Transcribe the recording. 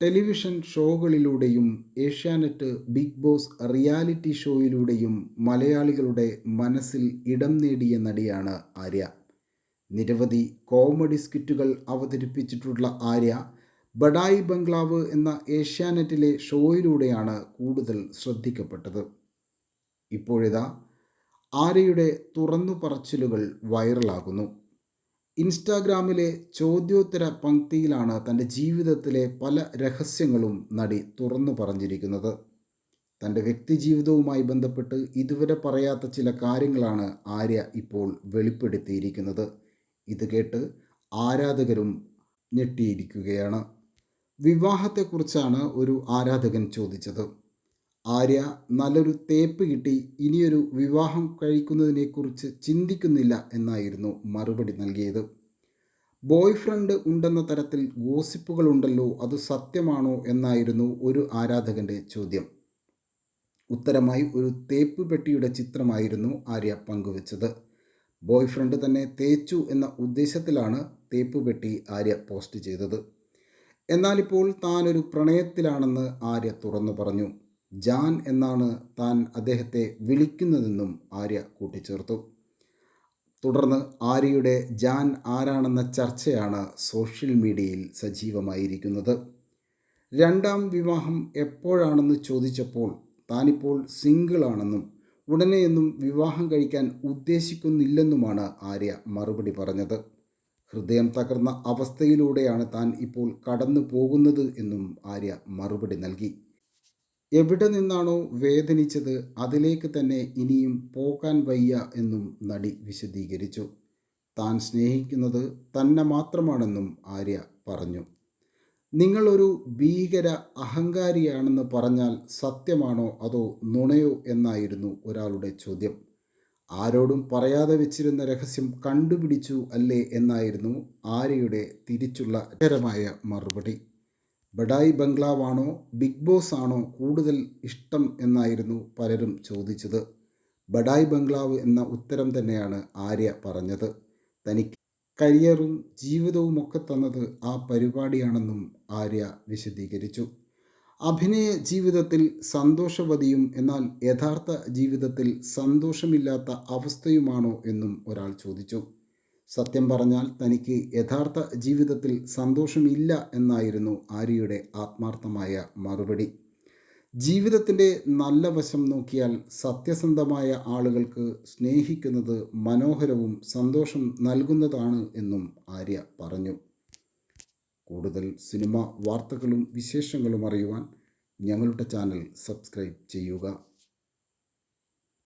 Television ഷോകളിലൂടെയും Asianet big boss reality ഷോയിലൂടെയും മലയാളികളുടെ മനസ്സിൽ ഇടം നേടിയ നടിയാണ് ആര്യ. നിരവധി കോമഡി സ്കിറ്റുകൾ അവതരിപ്പിച്ചിട്ടുള്ള ആര്യ ബഡായി ബംഗ്ലാവ് എന്ന ഏഷ്യാനെറ്റിലെ ഷോയിലൂടെയാണ് കൂടുതൽ ശ്രദ്ധിക്കപ്പെട്ടത്. ഇപ്പോഴിതാ ആര്യയുടെ തുറന്നു പറച്ചിലുകൾ വൈറലാകുന്നു. ഇൻസ്റ്റാഗ്രാമിലെ ചോദ്യോത്തര പങ്ക്തിയിലാണ് തന്റെ ജീവിതത്തിലെ പല രഹസ്യങ്ങളും നടി തുറന്നു പറഞ്ഞിരിക്കുന്നത്. തന്റെ വ്യക്തിജീവിതവുമായി ബന്ധപ്പെട്ട് ഇതുവരെ പറയാത്ത ചില കാര്യങ്ങളാണ് ആര്യ ഇപ്പോൾ വെളിപ്പെടുത്തിയിരിക്കുന്നത്. ഇത് കേട്ട് ആരാധകരും ഞെട്ടിയിരിക്കുകയാണ്. വിവാഹത്തെക്കുറിച്ചാണ് ഒരു ആരാധകൻ ചോദിച്ചത്. ആര്യ നല്ലൊരു തേപ്പ് കിട്ടി ഇനിയൊരു വിവാഹം കഴിക്കുന്നതിനെക്കുറിച്ച് ചിന്തിക്കുന്നില്ല എന്നായിരുന്നു മറുപടി നൽകിയത്. ബോയ് ഫ്രണ്ട് ഉണ്ടെന്ന തരത്തിൽ ഗോസിപ്പുകളുണ്ടല്ലോ അത് സത്യമാണോ എന്നായിരുന്നു ഒരു ആരാധകന്റെ ചോദ്യം. ഉത്തരമായി ഒരു തേപ്പ് പെട്ടിയുടെ ചിത്രമായിരുന്നു ആര്യ പങ്കുവച്ചത്. ബോയ് ഫ്രണ്ട് തന്നെ തേച്ചു എന്ന ഉദ്ദേശത്തിലാണ് തേപ്പ് പെട്ടി ആര്യ പോസ്റ്റ് ചെയ്തത്. എന്നാലിപ്പോൾ താനൊരു പ്രണയത്തിലാണെന്ന് ആര്യ തുറന്നു പറഞ്ഞു. ജാൻ എന്നാണ് താൻ അദ്ദേഹത്തെ വിളിക്കുന്നതെന്നും ആര്യ കൂട്ടിച്ചേർത്തു. തുടർന്ന് ആര്യയുടെ ജാൻ ആരാണെന്ന ചർച്ചയാണ് സോഷ്യൽ മീഡിയയിൽ സജീവമായിരിക്കുന്നത്. രണ്ടാം വിവാഹം എപ്പോഴാണെന്ന് ചോദിച്ചപ്പോൾ താനിപ്പോൾ സിംഗിളാണെന്നും ഉടനെയൊന്നും വിവാഹം കഴിക്കാൻ ഉദ്ദേശിക്കുന്നില്ലെന്നുമാണ് ആര്യ മറുപടി പറഞ്ഞത്. ഹൃദയം തകർന്ന അവസ്ഥയിലൂടെയാണ് താൻ ഇപ്പോൾ കടന്നു പോകുന്നത് എന്നും ആര്യ മറുപടി നൽകി. എവിടെ നിന്നാണോ വേദനിച്ചത് അതിലേക്ക് തന്നെ ഇനിയും പോകാൻ വയ്യ എന്നും നടി വിശദീകരിച്ചു. താൻ സ്നേഹിക്കുന്നത് തന്നെ മാത്രമാണെന്നും ആര്യ പറഞ്ഞു. നിങ്ങളൊരു ഭീകര അഹങ്കാരിയാണെന്ന് പറഞ്ഞാൽ സത്യമാണോ അതോ നുണയോ എന്നായിരുന്നു ഒരാളുടെ ചോദ്യം. ആരോടും പറയാതെ വെച്ചിരുന്ന രഹസ്യം കണ്ടുപിടിച്ചു അല്ലേ എന്നായിരുന്നു ആര്യയുടെ തിരിച്ചുള്ള രമായ മറുപടി. ബഡായി ബംഗ്ലാവാണോ ബിഗ് ബോസ് ആണോ കൂടുതൽ ഇഷ്ടം എന്നായിരുന്നു പലരും ചോദിച്ചത്. ബഡായി ബംഗ്ലാവ് എന്ന ഉത്തരം തന്നെയാണ് ആര്യ പറഞ്ഞത്. തനിക്ക് കരിയറും ജീവിതവും ഒക്കെ തന്നത് ആ പരിപാടിയാണെന്നും ആര്യ വിശദീകരിച്ചു. അഭിനയ ജീവിതത്തിൽ സന്തോഷവതിയും എന്നാൽ യഥാർത്ഥ ജീവിതത്തിൽ സന്തോഷമില്ലാത്ത അവസ്ഥയുമാണോ എന്നും ഒരാൾ ചോദിച്ചു. സത്യം പറഞ്ഞാൽ തനിക്ക് യഥാർത്ഥ ജീവിതത്തിൽ സന്തോഷമില്ല എന്നായിരുന്നു ആര്യയുടെ ആത്മാർത്ഥമായ മറുപടി. ജീവിതത്തിന്റെ നല്ല വശം നോക്കിയാൽ സത്യസന്ധമായ ആളുകൾക്ക് സ്നേഹിക്കുന്നത് മനോഹരവും സന്തോഷം നൽകുന്നതാണ് എന്നും ആര്യ പറഞ്ഞു. കൂടുതൽ സിനിമ വാർത്തകളും വിശേഷങ്ങളും അറിയുവാൻ ഞങ്ങളുടെ ചാനൽ സബ്സ്ക്രൈബ് ചെയ്യുക.